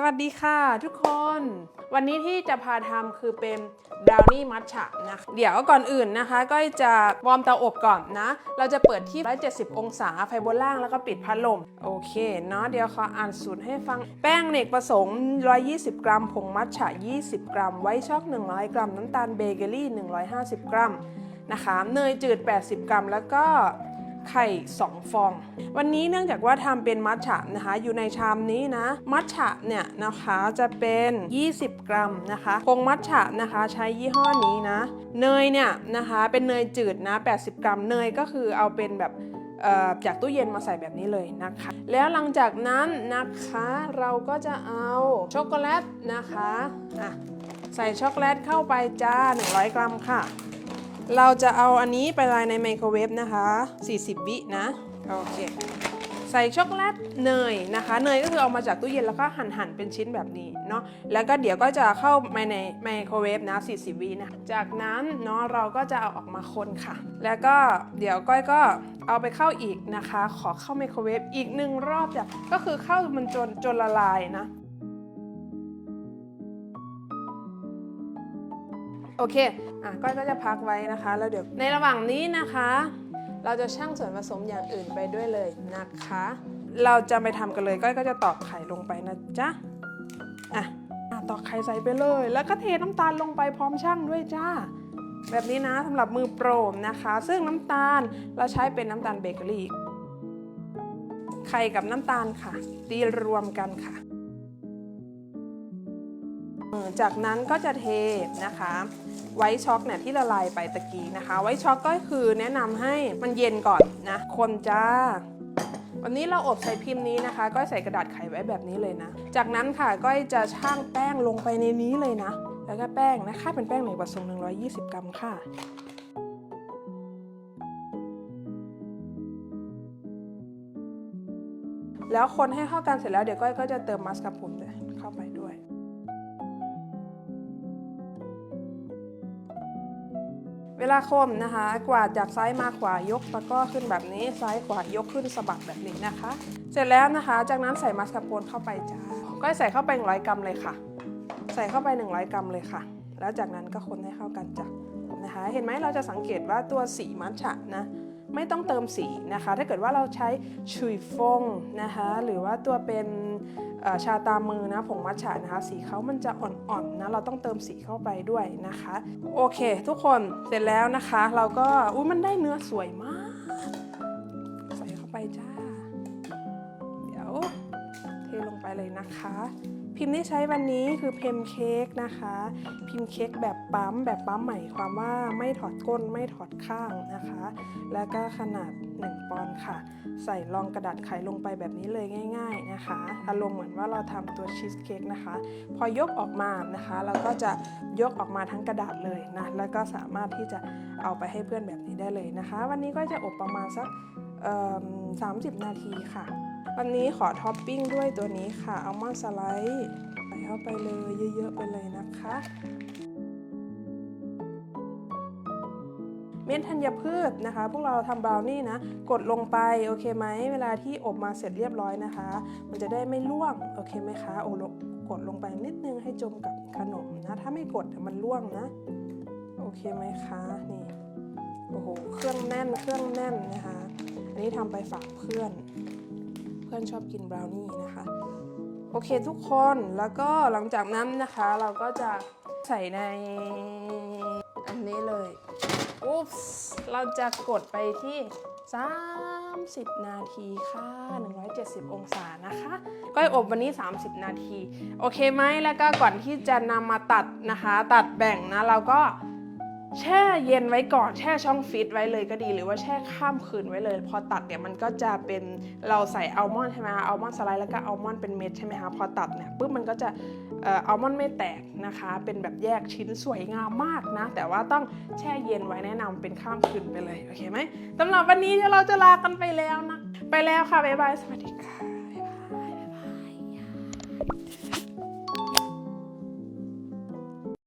สวัสดีค่ะทุกคน วันนี้ที่จะพาทำคือเป็นดาวนี่มัทฉะนะเดี๋ยวก่อนอื่นนะคะ ก็จะวอร์มเตาอบก่อนนะ เราจะเปิดที่ 170 องศาไฟบนล่างแล้วก็ปิดพัดลม โอเคเนาะเดี๋ยวขออ่านสูตรให้ฟัง แป้งเนกประสงค์ 120 กรัม ผงมัทฉะ 20 กรัม ไวช็อก 100 กรัม น้ำตาลเบเกอรี่ 150 กรัมนะคะเนยจืด 80 กรัม แล้วก็ ไข่ 2 ฟอง วันนี้เนื่องจากว่าทำเป็นมัทฉะนะคะ อยู่ในชามนี้นะ มัทฉะเนี่ยนะคะจะเป็น 20 กรัมนะคะผงมัทฉะนะคะใช้ยี่ห้อนี้นะ เนยเนี่ยนะคะเป็นเนยจืดนะ 80 กรัมเนยก็คือเอาเป็นแบบจากตู้เย็นมาใส่แบบนี้เลยนะคะ แล้วหลังจากนั้นนะคะเราก็จะเอาช็อกโกแลตนะคะอะใส่ช็อกโกแลตเข้าไปจ้า 100 กรัมค่ะ เราจะเอาอันนี้ไปลายในไมโครเวฟนะคะ 40 วินะ โอเค ใส่ช็อกโกแลตเนยนะคะ เนยก็คือเอามาจากตู้เย็นแล้วก็หั่นหั่นเป็นชิ้นแบบนี้เนาะ แล้วก็เดี๋ยวก็จะเข้าไปในไมโครเวฟนะ 40 วินะ จากนั้นเนาะเราก็จะเอาออกมาคนค่ะ แล้วก็เดี๋ยวก้อยก็เอาไปเข้าอีกนะคะ ขอเข้าไมโครเวฟอีกหนึ่งรอบจ้ะก็คือเข้ามันจนจนละลายนะ โอเค อะก้อยก็จะพักไว้นะคะ แล้วเดี๋ยวในระหว่างนี้นะคะ เราจะชั่งส่วนผสมอย่างอื่นไปด้วยเลยนะคะ เราจะไปทำกันเลย ก้อยก็จะตอกไข่ลงไปนะจ๊ะ อะอะตอกไข่ใส่ไปเลย แล้วก็เทน้ำตาลลงไปพร้อมชั่งด้วยจ้า แบบนี้นะสำหรับมือโปรนะคะ ซึ่งน้ำตาลเราใช้เป็นน้ำตาลเบเกอรี่ไข่กับน้ำตาลค่ะ ตีรวมกันค่ะ จากนั้นก็จะเทนะคะ ไวช็อกเนี่ยที่ละลายไปตะกี้นะคะ ไวช็อกก็คือแนะนำให้มันเย็นก่อนนะคนจ้า วันนี้เราอบใส่พิมพ์นี้นะคะ ก็ใส่กระดาษไขไว้แบบนี้เลยนะ จากนั้นค่ะก็จะช่างแป้งลงไปในนี้เลยนะ แล้วก็แป้งนะคะเป็นแป้งในผสม120 กรัมค่ะแล้วคนให้เข้ากันเสร็จแล้วเดี๋ยวก้อยก็จะเติมมัสคาโปนเข้าไปด้วย เวลาคมนะคะ กวาดจากซ้ายมาขวายกตะก้อขึ้นแบบนี้ ซ้ายขวายกขึ้นสะบัดแบบนี้นะคะ เสร็จแล้วนะคะ จากนั้นใส่มัสคาโปนเข้าไปจ้าก็ใส่เข้าไป100กรัมเลยค่ะ ใส่เข้าไป 100 กรัมเลยค่ะ แล้วจากนั้นก็คนให้เข้ากันจ้ะนะคะ เห็นไหมเราจะสังเกตว่าตัวสีมัทฉะนะ ไม่ต้องเติมสีนะคะ ถ้าเกิดว่าเราใช้ชุยฟงนะคะ หรือว่าตัวเป็นชาตามมือนะผงมัทฉะนะคะ สีเขามันจะอ่อนๆนะเราต้องเติมสีเข้าไปด้วยนะคะ โอเค ทุกคนเสร็จแล้วนะคะ เราก็อุ้ยมันได้เนื้อสวยมาก ใส่เข้าไปจ้า เดี๋ยวเทลงไปเลยนะคะ พิมพ์ที่ใช้วันนี้คือเพมเค้กนะคะ พิมพ์เค้กแบบปั๊มแบบปั๊มใหมายความว่าไม่ถอดก้นไม่ถอดข้างนะคะ แล้วก็ขนาด 1 ปอนด์ค่ะ ใส่รองกระดาษไขลงไปแบบนี้เลยง่าย ๆนะคะ อารมณ์เหมือนว่าเราทำตัวชีสเค้กนะคะ พอยกออกมานะคะ เราก็จะยกออกมาทั้งกระดาษเลยนะ แล้วก็สามารถที่จะเอาไปให้เพื่อนแบบนี้ได้เลยนะคะ วันนี้ก็จะอบประมาณสักเอิ่ม30นาทีค่ะ วันนี้ขอท็อปปิ้งด้วยตัวนี้ค่ะอัลมอนด์สไลด์ใส่เข้าไปเลยเยอะๆไปเลยนะคะ เม็ดธัญพืชนะคะ พวกเราทำบราวนี่นะ กดลงไปโอเคไหมเวลาที่อบมาเสร็จเรียบร้อยนะคะ มันจะได้ไม่ร่วงโอเคไหมคะโอ้ลกดลงไปนิดนึงให้จมกับขนมนะ ถ้าไม่กดมันร่วงนะ โอเคไหมคะนี่โอ้โหเครื่องแน่นเครื่องแน่นนะคะ อันนี้ทำไปฝากเพื่อน เพื่อนชอบกินบราวนี่นะคะโอเคทุกคนแล้วก็หลังจากนั้นนะคะเราก็จะใส่ในอันนี้เลยอุ๊ปส์เราจะกดไปที่ 30 นาทีค่ะ 170 องศานะคะก้อยอบวันนี้ 30 นาที โอเคไหมแล้วก็ก่อนที่จะนำมาตัดนะคะ ตัดแบ่งนะ เราก็ แช่เย็นไว้ก่อนแช่ช่องฟิตไว้เลยก็ดี หรือว่าแช่ข้ามคืนไว้เลย พอตัดเนี่ยมันก็จะเป็นเราใส่อัลมอนด์ใช่ไหมคะอัลมอนด์สไลด์แล้วก็อัลมอนด์เป็นเม็ดใช่ไหมคะพอตัดเนี่ยปุ๊บมันก็จะอัลมอนด์ไม่แตกนะคะ เป็นแบบแยกชิ้นสวยงามมากนะ แต่ว่าต้องแช่เย็นไว้แนะนำเป็นข้ามคืนไปเลยโอเคไหมสำหรับวันนี้เดี๋ยวเราจะลากันไปแล้วนะไปแล้วค่ะบ๊ายบายสวัสดีค่ะบ๊ายบายบ๊ายบาย